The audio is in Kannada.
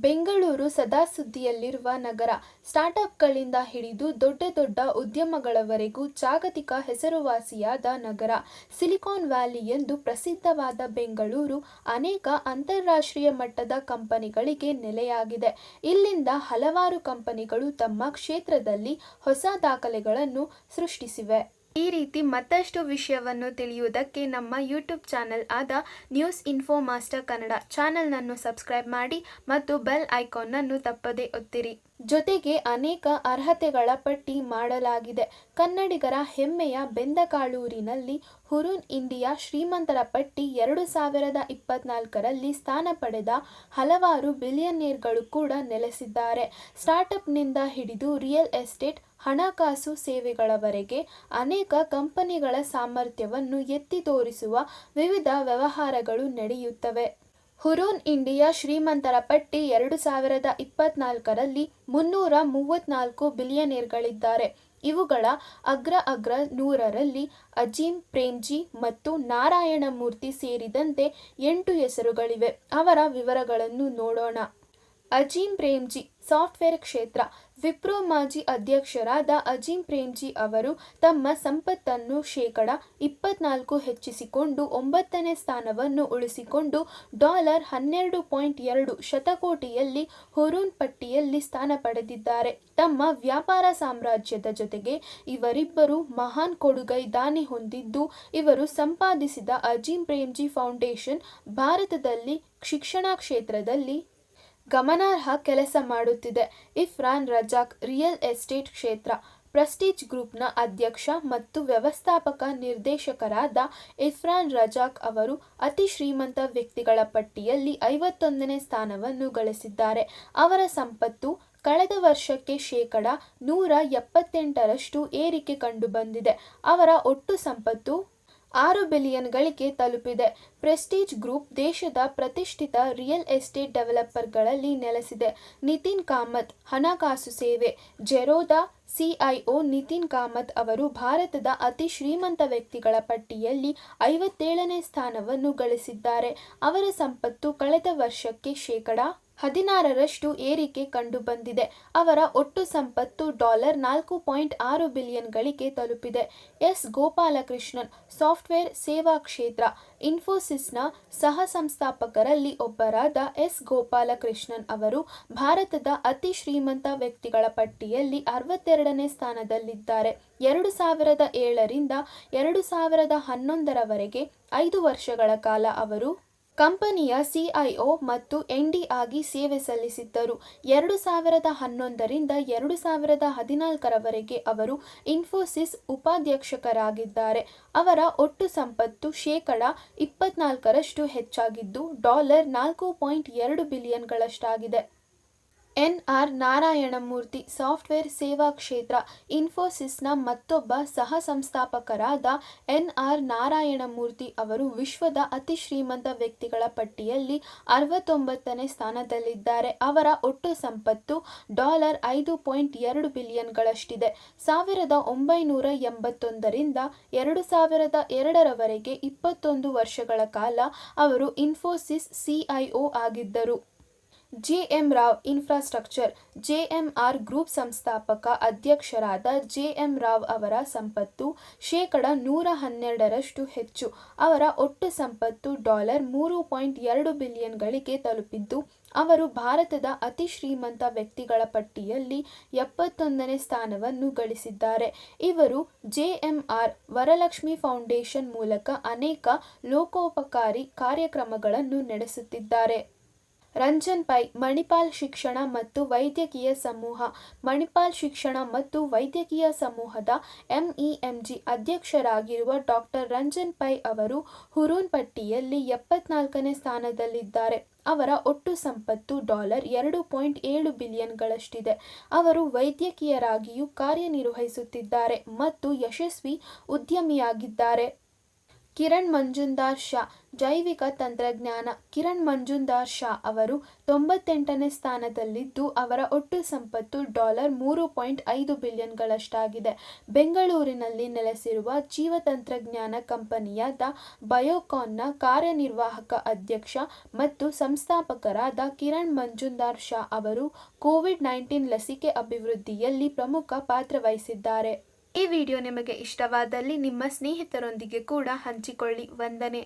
ಬೆಂಗಳೂರು ಸದಾ ಸುದ್ದಿಯಲ್ಲಿರುವ ನಗರ ಸ್ಟಾರ್ಟ್ಅಪ್ಗಳಿಂದ ಹಿಡಿದು ದೊಡ್ಡ ದೊಡ್ಡ ಉದ್ಯಮಗಳವರೆಗೂ ಜಾಗತಿಕ ಹೆಸರುವಾಸಿಯಾದ ನಗರ. ಸಿಲಿಕಾನ್ ವ್ಯಾಲಿ ಎಂದು ಪ್ರಸಿದ್ಧವಾದ ಬೆಂಗಳೂರು ಅನೇಕ ಅಂತಾರಾಷ್ಟ್ರೀಯ ಮಟ್ಟದ ಕಂಪನಿಗಳಿಗೆ ನೆಲೆಯಾಗಿದೆ. ಇಲ್ಲಿಂದ ಹಲವಾರು ಕಂಪನಿಗಳು ತಮ್ಮ ಕ್ಷೇತ್ರದಲ್ಲಿ ಹೊಸ ದಾಖಲೆಗಳನ್ನು ಸೃಷ್ಟಿಸಿವೆ. ಈ ರೀತಿ ಮತ್ತಷ್ಟು ವಿಷಯವನ್ನು ತಿಳಿಯುವುದಕ್ಕೆ ನಮ್ಮ ಯೂಟ್ಯೂಬ್ ಚಾನೆಲ್ ಆದ ನ್ಯೂಸ್ ಇನ್ಫೋ ಮಾಸ್ಟರ್ ಕನ್ನಡ ಚಾನಲ್ನನ್ನು ಸಬ್ಸ್ಕ್ರೈಬ್ ಮಾಡಿ ಮತ್ತು ಬೆಲ್ ಐಕಾನ್ನನ್ನು ತಪ್ಪದೇ ಒತ್ತಿರಿ. ಜೊತೆಗೆ ಅನೇಕ ಅರ್ಹತೆಗಳ ಪಟ್ಟಿ ಮಾಡಲಾಗಿದೆ. ಕನ್ನಡಿಗರ ಹೆಮ್ಮೆಯ ಬೆಂದಕಾಳೂರಿನಲ್ಲಿ ಹುರುನ್ ಇಂಡಿಯಾ ಶ್ರೀಮಂತರ ಪಟ್ಟಿ ಎರಡು ಸಾವಿರದ ಇಪ್ಪತ್ನಾಲ್ಕರಲ್ಲಿ ಸ್ಥಾನ ಪಡೆದ ಹಲವಾರು ಬಿಲಿಯನೇರ್ಗಳು ಕೂಡ ನೆಲೆಸಿದ್ದಾರೆ. ಸ್ಟಾರ್ಟ್ಅಪ್ನಿಂದ ಹಿಡಿದು ರಿಯಲ್ ಎಸ್ಟೇಟ್, ಹಣಕಾಸು ಸೇವೆಗಳವರೆಗೆ ಅನೇಕ ಕಂಪನಿಗಳ ಸಾಮರ್ಥ್ಯವನ್ನು ಎತ್ತಿ ತೋರಿಸುವ ವಿವಿಧ ವ್ಯವಹಾರಗಳು ನಡೆಯುತ್ತವೆ. ಹುರೂನ್ ಇಂಡಿಯಾ ಶ್ರೀಮಂತರ ಪಟ್ಟಿ ಎರಡು ಸಾವಿರದ ಇಪ್ಪತ್ನಾಲ್ಕರಲ್ಲಿ ಮುನ್ನೂರ ಮೂವತ್ನಾಲ್ಕು ಬಿಲಿಯನೇರ್ಗಳಿದ್ದಾರೆ ಇವುಗಳ ಅಗ್ರ ಅಗ್ರ ನೂರರಲ್ಲಿ ಅಜೀಂ, ಪ್ರೇಮ್ಜಿ ಮತ್ತು ನಾರಾಯಣ ಮೂರ್ತಿ ಸೇರಿದಂತೆ ಎಂಟು ಹೆಸರುಗಳಿವೆ. ಅವರ ವಿವರಗಳನ್ನು ನೋಡೋಣ. ಅಜೀಂ, ಪ್ರೇಮ್ಜಿ ಸಾಫ್ಟ್ವೇರ್ ಕ್ಷೇತ್ರ. ವಿಪ್ರೋ ಮಾಜಿ ಅಧ್ಯಕ್ಷರಾದ ಅಜೀಂ ಪ್ರೇಮ್ಜಿ ಅವರು ತಮ್ಮ ಸಂಪತ್ತನ್ನು ಶೇಕಡ ಇಪ್ಪತ್ನಾಲ್ಕು ಹೆಚ್ಚಿಸಿಕೊಂಡು ಒಂಬತ್ತನೇ ಸ್ಥಾನವನ್ನು ಉಳಿಸಿಕೊಂಡು ಡಾಲರ್ ಹನ್ನೆರಡು ಪಾಯಿಂಟ್ ಎರಡು ಶತಕೋಟಿಯಲ್ಲಿ ಹುರೂನ್ ಪಟ್ಟಿಯಲ್ಲಿ ಸ್ಥಾನ ಪಡೆದಿದ್ದಾರೆ. ತಮ್ಮ ವ್ಯಾಪಾರ ಸಾಮ್ರಾಜ್ಯದ ಜೊತೆಗೆ ಇವರಿಬ್ಬರು ಮಹಾನ್ ಕೊಡುಗೈ ದಾನಿ ಹೊಂದಿದ್ದು, ಇವರು ಸಂಪಾದಿಸಿದ ಅಜೀಂ ಪ್ರೇಮ್ಜಿ ಫೌಂಡೇಶನ್ ಭಾರತದಲ್ಲಿ ಶಿಕ್ಷಣ ಕ್ಷೇತ್ರದಲ್ಲಿ ಗಮನಾರ್ಹ ಕೆಲಸ ಮಾಡುತ್ತಿದೆ. ಇಫ್ರಾನ್ ರಜಾಕ್ ರಿಯಲ್ ಎಸ್ಟೇಟ್ ಕ್ಷೇತ್ರ, ಪ್ರೆಸ್ಟೀಜ್ ಗ್ರೂಪ್ನ ಅಧ್ಯಕ್ಷ ಮತ್ತು ವ್ಯವಸ್ಥಾಪಕ ನಿರ್ದೇಶಕರಾದ ಇಫ್ರಾನ್ ರಜಾಕ್ ಅವರು ಅತಿ ಶ್ರೀಮಂತ ವ್ಯಕ್ತಿಗಳ ಪಟ್ಟಿಯಲ್ಲಿ ಐವತ್ತೊಂದನೇ ಸ್ಥಾನವನ್ನು ಗಳಿಸಿದ್ದಾರೆ. ಅವರ ಸಂಪತ್ತು ಕಳೆದ ವರ್ಷಕ್ಕೆ ಶೇಕಡ ನೂರ ಎಪ್ಪತ್ತೆಂಟರಷ್ಟು ಏರಿಕೆ ಕಂಡುಬಂದಿದೆ. ಅವರ ಒಟ್ಟು ಸಂಪತ್ತು ಆರು ಬಿಲಿಯನ್ಗಳಿಗೆ ತಲುಪಿದೆ. ಪ್ರೆಸ್ಟೀಜ್ ಗ್ರೂಪ್ ದೇಶದ ಪ್ರತಿಷ್ಠಿತ ರಿಯಲ್ ಎಸ್ಟೇಟ್ ಡೆವಲಪರ್ಗಳಲ್ಲಿ ನೆಲೆಸಿದೆ. ನಿತಿನ್ ಕಾಮತ್, ಹಣಕಾಸು ಸೇವೆ. ಜೆರೋದಾ ಸಿಐಒ ನಿತಿನ್ ಕಾಮತ್ ಅವರು ಭಾರತದ ಅತಿ ಶ್ರೀಮಂತ ವ್ಯಕ್ತಿಗಳ ಪಟ್ಟಿಯಲ್ಲಿ ಐವತ್ತೇಳನೇ ಸ್ಥಾನವನ್ನು ಗಳಿಸಿದ್ದಾರೆ. ಅವರ ಸಂಪತ್ತು ಕಳೆದ ವರ್ಷಕ್ಕೆ ಶೇಕಡ ಹದಿನಾರರಷ್ಟು ಏರಿಕೆ ಕಂಡುಬಂದಿದೆ ಅವರ ಒಟ್ಟು ಸಂಪತ್ತು ಡಾಲರ್ ನಾಲ್ಕು ಪಾಯಿಂಟ್ ಆರು ಬಿಲಿಯನ್ಗಳಿಗೆ ತಲುಪಿದೆ. ಎಸ್. ಗೋಪಾಲಕೃಷ್ಣನ್, ಸಾಫ್ಟ್ವೇರ್ ಸೇವಾ ಕ್ಷೇತ್ರ, ಇನ್ಫೋಸಿಸ್ನ ಸಹ ಸಂಸ್ಥಾಪಕರಲ್ಲಿ ಒಬ್ಬರಾದ ಎಸ್. ಗೋಪಾಲಕೃಷ್ಣನ್ ಅವರು ಭಾರತದ ಅತಿ ಶ್ರೀಮಂತ ವ್ಯಕ್ತಿಗಳ ಪಟ್ಟಿಯಲ್ಲಿ ಅರವತ್ತೆರಡನೇ ಸ್ಥಾನದಲ್ಲಿದ್ದಾರೆ. ಎರಡು ಸಾವಿರದ ಏಳರಿಂದ ಎರಡು ಸಾವಿರದ ಹನ್ನೊಂದರವರೆಗೆ ಐದು ವರ್ಷಗಳ ಕಾಲ ಅವರು ಕಂಪನಿಯ ಸಿಐಒ ಮತ್ತು ಎನ್ಡಿ ಆಗಿ ಸೇವೆ ಸಲ್ಲಿಸಿದ್ದರು. ಎರಡು ಸಾವಿರದ ಹನ್ನೊಂದರಿಂದ ಎರಡು ಸಾವಿರದ ಹದಿನಾಲ್ಕರವರೆಗೆ ಅವರು ಇನ್ಫೋಸಿಸ್ ಉಪಾಧ್ಯಕ್ಷಕರಾಗಿದ್ದಾರೆ. ಅವರ ಒಟ್ಟು ಸಂಪತ್ತು ಶೇಕಡ ಇಪ್ಪತ್ನಾಲ್ಕರಷ್ಟು ಹೆಚ್ಚಾಗಿದ್ದು, ಡಾಲರ್ ನಾಲ್ಕು ಪಾಯಿಂಟ್ ಎರಡು ಬಿಲಿಯನ್ಗಳಷ್ಟಾಗಿದೆ. ಎನ್ ಆರ್ ನಾರಾಯಣಮೂರ್ತಿ ಸಾಫ್ಟ್ವೇರ್ ಸೇವಾ ಕ್ಷೇತ್ರ ಇನ್ಫೋಸಿಸ್ನ ಮತ್ತೊಬ್ಬ ಸಹ ಸಂಸ್ಥಾಪಕರಾದ ಎನ್ ಆರ್ ನಾರಾಯಣಮೂರ್ತಿ ಅವರು ವಿಶ್ವದ ಅತಿ ಶ್ರೀಮಂತ ವ್ಯಕ್ತಿಗಳ ಪಟ್ಟಿಯಲ್ಲಿ ಅರವತ್ತೊಂಬತ್ತನೇ ಸ್ಥಾನದಲ್ಲಿದ್ದಾರೆ. ಅವರ ಒಟ್ಟು ಸಂಪತ್ತು ಡಾಲರ್ ಐದು ಪಾಯಿಂಟ್ ಎರಡು ಬಿಲಿಯನ್ಗಳಷ್ಟಿದೆ. ಸಾವಿರದ ಒಂಬೈನೂರ ಎಂಬತ್ತೊಂದರಿಂದ ಎರಡು ಸಾವಿರದ ಎರಡರವರೆಗೆ ಇಪ್ಪತ್ತೊಂದು ವರ್ಷಗಳ ಕಾಲ ಅವರು ಇನ್ಫೋಸಿಸ್ ಸಿಐಒ ಆಗಿದ್ದರು. ಜೆಎಂ ರಾವ್ ಇನ್ಫ್ರಾಸ್ಟ್ರಕ್ಚರ್, ಜೆಎಂಆರ್ ಗ್ರೂಪ್ ಸಂಸ್ಥಾಪಕ ಅಧ್ಯಕ್ಷರಾದ ಜೆಎಂ ರಾವ್ ಅವರ ಸಂಪತ್ತು ಶೇಕಡ ನೂರ ಹನ್ನೆರಡರಷ್ಟು ಹೆಚ್ಚು. ಅವರ ಒಟ್ಟು ಸಂಪತ್ತು ಡಾಲರ್ ಮೂರು ಪಾಯಿಂಟ್ ಎರಡು ಬಿಲಿಯನ್ಗಳಿಗೆ ತಲುಪಿದ್ದು, ಅವರು ಭಾರತದ ಅತಿ ಶ್ರೀಮಂತ ವ್ಯಕ್ತಿಗಳ ಪಟ್ಟಿಯಲ್ಲಿ ಎಪ್ಪತ್ತೊಂದನೇ ಸ್ಥಾನವನ್ನು ಗಳಿಸಿದ್ದಾರೆ. ಇವರು ಜೆಎಂಆರ್ ವರಲಕ್ಷ್ಮಿ ಫೌಂಡೇಶನ್ ಮೂಲಕ ಅನೇಕ ಲೋಕೋಪಕಾರಿ ಕಾರ್ಯಕ್ರಮಗಳನ್ನು ನಡೆಸುತ್ತಿದ್ದಾರೆ. ರಂಜನ್ ಪೈ, ಮಣಿಪಾಲ್ ಶಿಕ್ಷಣ ಮತ್ತು ವೈದ್ಯಕೀಯ ಸಮೂಹ. ಮಣಿಪಾಲ್ ಶಿಕ್ಷಣ ಮತ್ತು ವೈದ್ಯಕೀಯ ಸಮೂಹದ ಎಂಇಎಂಜಿ ಅಧ್ಯಕ್ಷರಾಗಿರುವ ಡಾಕ್ಟರ್ ರಂಜನ್ ಪೈ ಅವರು ಹುರೂನ್ ಪಟ್ಟಿಯಲ್ಲಿ ಎಪ್ಪತ್ನಾಲ್ಕನೇ ಸ್ಥಾನದಲ್ಲಿದ್ದಾರೆ. ಅವರ ಒಟ್ಟು ಸಂಪತ್ತು ಡಾಲರ್ ಎರಡು ಪಾಯಿಂಟ್ ಏಳು ಬಿಲಿಯನ್ಗಳಷ್ಟಿದೆ. ಅವರು ವೈದ್ಯಕೀಯರಾಗಿಯೂ ಕಾರ್ಯನಿರ್ವಹಿಸುತ್ತಿದ್ದಾರೆ ಮತ್ತು ಯಶಸ್ವಿ ಉದ್ಯಮಿಯಾಗಿದ್ದಾರೆ. ಕಿರಣ್ ಮಂಜುಂದಾರ್ ಶಾ, ಜೈವಿಕ ತಂತ್ರಜ್ಞಾನ. ಕಿರಣ್ ಮಂಜುಂದಾರ್ ಶಾ ಅವರು ತೊಂಬತ್ತೆಂಟನೇ ಸ್ಥಾನದಲ್ಲಿದ್ದು, ಅವರ ಒಟ್ಟು ಸಂಪತ್ತು ಡಾಲರ್ ಮೂರು ಪಾಯಿಂಟ್ ಐದು ಬಿಲಿಯನ್ಗಳಷ್ಟಾಗಿದೆ. ಬೆಂಗಳೂರಿನಲ್ಲಿ ನೆಲೆಸಿರುವ ಜೀವ ತಂತ್ರಜ್ಞಾನ ಕಂಪನಿಯಾದ ಬಯೋಕಾನ್ನ ಕಾರ್ಯನಿರ್ವಾಹಕ ಅಧ್ಯಕ್ಷ ಮತ್ತು ಸಂಸ್ಥಾಪಕರಾದ ಕಿರಣ್ ಮಂಜುಂದಾರ್ ಶಾ ಅವರು ಕೋವಿಡ್ ನೈನ್ಟೀನ್ ಲಸಿಕೆ ಅಭಿವೃದ್ಧಿಯಲ್ಲಿ ಪ್ರಮುಖ ಪಾತ್ರ ವಹಿಸಿದ್ದಾರೆ. ಈ ವಿಡಿಯೋ ನಿಮಗೆ ಇಷ್ಟವಾದಲ್ಲಿ ನಿಮ್ಮ ಸ್ನೇಹಿತರೊಂದಿಗೆ ಕೂಡ ಹಂಚಿಕೊಳ್ಳಿ. ವಂದನೆ.